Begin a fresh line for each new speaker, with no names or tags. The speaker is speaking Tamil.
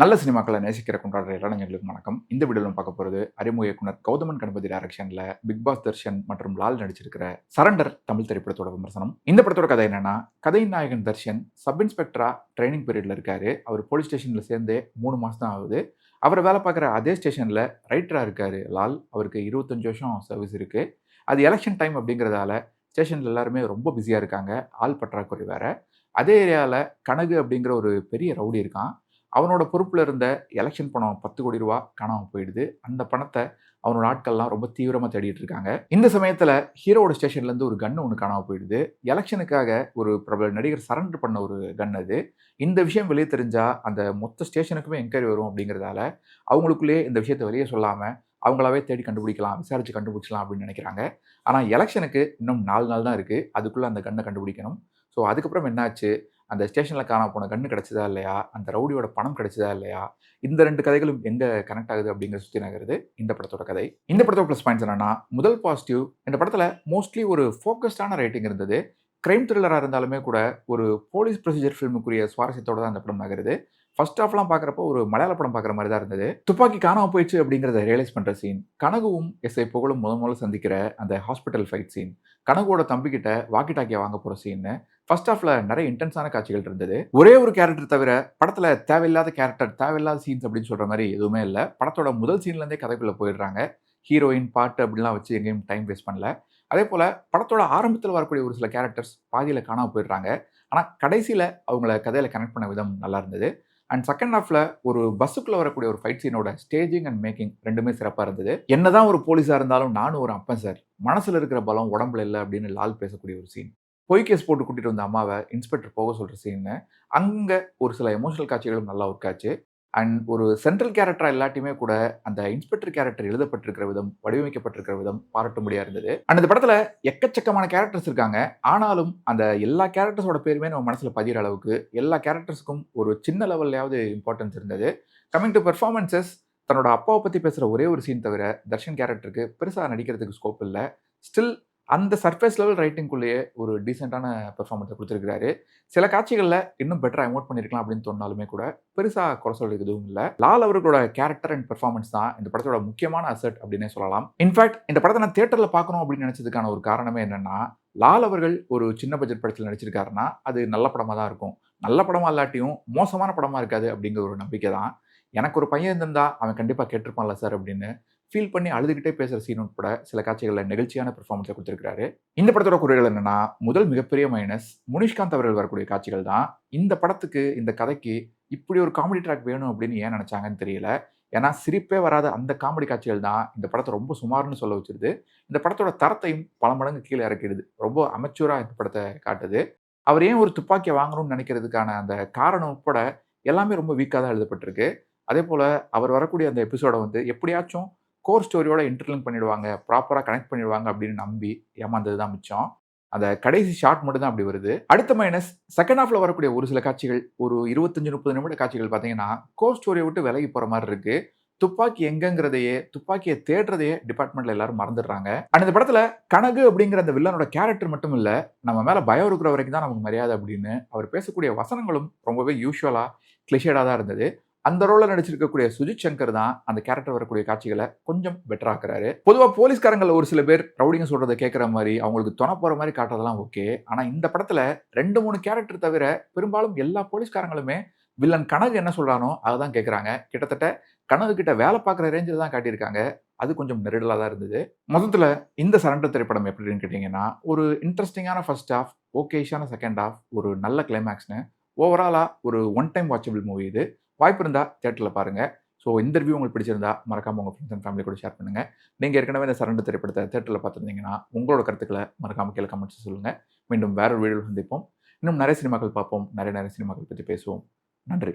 நல்ல சினிமாக்களை நேசிக்கிற கொண்டாடுற இளைஞர்களுக்கு வணக்கம். இந்த வீடியோவில் பார்க்க போகிறது அறிமுக இயக்குனர் கௌதமன் கணபதி டைரக்ஷனில் பிக் பாஸ் தர்ஷன் மற்றும் லால் நடிச்சிருக்கிற சரண்டர் தமிழ் திரைப்படத்தோட விமர்சனம். இந்த படத்தோட கதை என்னன்னா கதையின் நாயகன் தர்ஷன் சப் இன்ஸ்பெக்டரா ட்ரைனிங் பீரியடில் இருக்காரு. அவர் போலீஸ் ஸ்டேஷனில் சேர்ந்து மூணு மாதம் தான் ஆகுது. அவர் வேலை பார்க்குற அதே ஸ்டேஷனில் ரைட்டராக இருக்காரு லால். அவருக்கு இருபத்தஞ்சு வருஷம் சர்வீஸ் இருக்குது அது எலெக்ஷன் டைம் அப்படிங்கிறதால ஸ்டேஷனில் எல்லாருமே ரொம்ப பிஸியாக இருக்காங்க. ஆள் பற்றாக்குறை வேற. அதே ஏரியாவில் கனகு அப்படிங்கிற ஒரு பெரிய ரவுடி இருக்கான். அவனோட பொறுப்பில் இருந்த எலெக்ஷன் பணம் பத்து கோடி ரூபா காணாமல் போயிடுது. அந்த பணத்தை அவனோட ஆட்கள்லாம் ரொம்ப தீவிரமாக தேடிட்டு இருக்காங்க. இந்த சமயத்தில் ஹீரோட ஸ்டேஷன்லேருந்து ஒரு கன்று ஒன்று காணாமல் போயிடுது. எலெக்ஷனுக்காக ஒரு பிரபல நடிகர் சரண்டர் பண்ண ஒரு கன் அது. இந்த விஷயம் வெளியே தெரிஞ்சால் அந்த மொத்த ஸ்டேஷனுக்குமே என்கொயரி வரும் அப்படிங்கிறதால அவங்களுக்குள்ளேயே இந்த விஷயத்தை வெளியே சொல்லாமல் அவங்களாவே தேடி கண்டுபிடிக்கலாம் விசாரித்து கண்டுபிடிச்சலாம் அப்படின்னு நினைக்கிறாங்க. ஆனால் எலெக்ஷனுக்கு இன்னும் நாலு நாள் தான் இருக்குது அதுக்குள்ளே அந்த கண்ணை கண்டுபிடிக்கணும். ஸோ அதுக்கப்புறம் என்னாச்சு? அந்த ஸ்டேஷனில் காண போன கண்ணு கிடச்சதா இல்லையா? அந்த ரவுடியோட பணம் கிடச்சதா இல்லையா? இந்த ரெண்டு கதைகளும் எங்கே கனெக்ட் ஆகுது அப்படிங்கிற சுற்றி நகருது இந்த படத்தோட கதை. இந்த படத்தோட ப்ளஸ் பாயிண்ட்ஸ் என்னன்னா முதல் பாசிட்டிவ் இந்த படத்தில் மோஸ்ட்லி ஒரு ஃபோக்கஸ்டான ரைட்டிங் இருந்தது. கிரைம் த்ரில்லராக இருந்தாலுமே கூட ஒரு போலீஸ் ப்ரொசீஜர் ஃபிலிமுக்குரிய சுவாரஸ்யத்தோடு தான் அந்த படம் நகருது. ஃபர்ஸ்ட் ஆஃப்லாம் பார்க்குறப்போ ஒரு மலையாள படம் பார்க்குற மாதிரி தான் இருந்தது. துப்பாக்கி காணாமல் போயிடுச்சு அப்படிங்கிறத ரியலைஸ் பண்ணுற சீன் கனகுவும் எஸ்ஐ புகழும் முத முதல்ல சந்திக்கிற அந்த ஹாஸ்பிட்டல் ஃபைட் சீன் கனகுவோட தம்பிக்கிட்ட வாக்கி டாக்கியை வாங்க போகிற சீன் ஃபர்ஸ்ட் ஆஃப்ல நிறைய இன்டென்ஸான காட்சிகள் இருந்தது. ஒரே ஒரு கேரக்டர் தவிர படத்தில் தேவையில்லாத கேரக்டர் தேவையில்லாத சீன்ஸ் அப்படின்னு சொல்கிற மாதிரி எதுவுமே இல்லை. படத்தோட முதல் சீன்லேருந்தே கதைக்குள்ளே போயிடுறாங்க. ஹீரோயின் பாட்டு அப்படிலாம் வச்சு எங்கேயும் டைம் வேஸ்ட் பண்ணல. அதே போல் படத்தோட ஆரம்பத்தில் வரக்கூடிய ஒரு சில கேரக்டர்ஸ் பாதியில் காணாமல் போயிடுறாங்க. ஆனால் கடைசியில் அவங்கள கதையில் கனெக்ட் பண்ண விதம் நல்லா இருந்தது. அண்ட் செகண்ட் ஹாஃப்ல ஒரு பஸ்ஸுக்குள்ள வரக்கூடிய ஒரு ஃபைட் சீனோட ஸ்டேஜிங் அண்ட் மேக்கிங் ரெண்டுமே சிறப்பாக இருந்தது. என்னதான் ஒரு போலீஸாக இருந்தாலும் நானும் ஒரு அப்பன் சார் மனசில் இருக்கிற பலம் உடம்புல இல்லை அப்படின்னு லால் பேசக்கூடிய ஒரு சீன் பொய் கேஸ் போட்டு கூட்டிகிட்டு வந்த அம்மாவை இன்ஸ்பெக்டர் போக சொல்கிற சீன் அங்கே ஒரு சில எமோஷனல் காட்சிகளும் நல்லா ஒர்க் ஆச்சு. அண்ட் ஒரு சென்ட்ரல் கேரக்டராக எல்லாத்தையுமே கூட அந்த இன்ஸ்பெக்டர் கேரக்டர் எழுதப்பட்டிருக்கிற விதம் வடிவமைக்கப்பட்டிருக்கிற விதம் பாராட்டும்படியா இருந்தது. அண்ட் இந்த படத்தில் எக்கச்சக்கமான கேரக்டர்ஸ் இருக்காங்க. ஆனாலும் அந்த எல்லா கேரக்டர்ஸோட பேருமே நம்ம மனசில் பதிகிற அளவுக்கு எல்லா கேரக்டர்ஸ்க்கும் ஒரு சின்ன லெவல்லையாவது இம்பார்ட்டன்ஸ் இருந்தது. கமிங் டு பெர்ஃபார்மன்சஸ் தன்னோட அப்பாவை பற்றி பேசுகிற ஒரே ஒரு சீன் தவிர தர்ஷன் கேரக்டருக்கு பெருசாக நடிக்கிறதுக்கு ஸ்கோப் இல்லை. ஸ்டில் அந்த சர்ஃபேஸ் லெவல் ரைட்டிங்குள்ளேயே ஒரு டீசெண்டான பெர்ஃபார்மன்ஸை கொடுத்துருக்காரு சில காட்சிகளில் இன்னும் பெட்டராக எமோட் பண்ணியிருக்கலாம் அப்படின்னு சொன்னாலுமே கூட பெருசாக குறை சொல்றதுக்கு எதுவும் இல்லை. லால் அவர்களோட கேரக்டர் அண்ட் பெர்ஃபார்மன்ஸ் தான் இந்த படத்தோட முக்கியமான அசட் அப்படின்னே சொல்லலாம். இன்ஃபேக்ட் இந்த படத்தை நான் தேட்டரில் பார்க்கணும் அப்படின்னு நினச்சதுக்கான ஒரு காரணமே என்னென்னா லால் அவர்கள் ஒரு சின்ன பட்ஜெட் படத்தில் நடிச்சிருக்காருன்னா அது நல்ல படமாக தான் இருக்கும். நல்ல படமாக இல்லாட்டியும் மோசமான படமாக இருக்காது அப்படிங்கிற ஒரு நம்பிக்கை தான். எனக்கு ஒரு பையன் இருந்திருந்தா அவன் கண்டிப்பாக கேட்டிருப்பான்ல சார் அப்படின்னு ஃபீல் பண்ணி அழுதுகிட்டே பேசுகிற சீன் உட்பட சில காட்சிகளில் நெகிழ்ச்சியான பெர்ஃபார்மன்ஸை கொடுத்துருக்காரு இந்த படத்தோட குறைகள் என்னன்னா முதல் மிகப்பெரிய மைனஸ் முனிஷ்காந்த் அவர்கள் வரக்கூடிய காட்சிகள் தான். இந்த படத்துக்கு இந்த கதைக்கு இப்படி ஒரு காமெடி ட்ராக் வேணும் அப்படின்னு ஏன் நினச்சாங்கன்னு தெரியல. ஏன்னா சிரிப்பே வராத அந்த காமெடி காட்சிகள் தான் இந்த படத்தை ரொம்ப சுமார்னு சொல்ல வச்சிருது. இந்த படத்தோட தரத்தையும் பல மடங்கு கீழே இறக்கிடுது. ரொம்ப அமைச்சூராக இந்த படத்தை காட்டுது. அவர் ஏன் ஒரு துப்பாக்கியை வாங்கணும்னு நினைக்கிறதுக்கான அந்த காரணம் உட்பட எல்லாமே ரொம்ப வீக்காக தான் எழுதப்பட்டிருக்கு. அதே போல் அவர் வரக்கூடிய அந்த எபிசோடை வந்து எப்படியாச்சும் கோர் ஸ்டோரியோட இன்டர்லிங்க் பண்ணிடுவாங்க. ப்ராப்பராக கனெக்ட் பண்ணிடுவாங்க அப்படின்னு நம்பி ஏமாந்தது தான் மிச்சம். அந்த கடைசி ஷார்ட் மட்டும் தான் அப்படி வருது. அடுத்த மைனஸ் செகண்ட் ஹாஃப்ல வரக்கூடிய ஒரு சில காட்சிகள் ஒரு இருபத்தஞ்சு முப்பது நிமிட காட்சிகள் பார்த்தீங்கன்னா கோர் ஸ்டோரியை விட்டு விலகி போகிற மாதிரி இருக்கு. துப்பாக்கி எங்கங்கிறதையே துப்பாக்கியை தேடுறதையே டிபார்ட்மெண்ட்ல எல்லாரும் மறந்துடுறாங்க. அண்ட் இந்த படத்துல கனகு அப்படிங்கிற அந்த வில்லனோட கேரக்டர் மட்டும் இல்ல நம்ம மேல பயம் இருக்கிற வரைக்கும் தான் நமக்கு மரியாதை அப்படின்னு அவர் பேசக்கூடிய வசனங்களும் ரொம்பவே யூஸ்வலா கிளிஷேடா தான் இருந்தது. அந்த ரோலில் நடிச்சிருக்கக்கூடிய சுஜித் சங்கர் தான் அந்த கேரக்டர் வரக்கூடிய காட்சிகளை கொஞ்சம் பெட்டராக்குறாரு பொதுவாக போலீஸ்காரங்களில் ஒரு சில பேர் ரவுடிங்க சொல்கிறத கேட்குற மாதிரி அவங்களுக்கு துணை போகிற மாதிரி காட்டுறதெல்லாம் ஓகே ஆனால் இந்த படத்தில் ரெண்டு மூணு கேரக்டர் தவிர பெரும்பாலும் எல்லா போலீஸ்காரங்களுமே வில்லன் கனகு என்ன சொல்கிறானோ அதை தான் கேட்குறாங்க கிட்டத்தட்ட கனவு கிட்ட வேலை பார்க்குற ரேஞ்சில் தான் காட்டியிருக்காங்க. அது கொஞ்சம் நெருடலாக தான் இருந்தது. மொத்தத்தில் இந்த சரண்டர் திரைப்படம் எப்படின்னு கேட்டிங்கன்னா ஒரு இன்ட்ரெஸ்டிங்கான ஃபர்ஸ்ட் ஹாஃப் ஓகேஷான செகண்ட் ஹாஃப் ஒரு நல்ல கிளைமேக்ஸ்னு ஓவராலாக ஒரு ஒன் டைம் வாட்சபிள் மூவி இது. வாய்ப்பு இருந்தால் தேட்டரில் பாருங்கள் ஸோ இந்த ரிவ்யூ உங்களுக்கு பிடிச்சிருந்தா மறக்காம உங்கள் ஃப்ரெண்ட்ஸ் அண்ட் ஃபேமிலி கூட ஷேர் பண்ணுங்கள் நீங்கள் ஏற்கனவே இந்த சரண்டு திரைப்படத்தை தேட்டரில் பார்த்துருந்தீங்கன்னா உங்களோட கருத்துக்களை மறக்காம கீழே கமெண்ட்ஸ் சொல்லுங்கள் மீண்டும் வேற ஒரு வீடியோ சந்திப்போம். இன்னும் நிறைய சினிமாக்கள் பார்ப்போம். நிறைய நிறைய சினிமாக்கள் பற்றி பேசுவோம். நன்றி.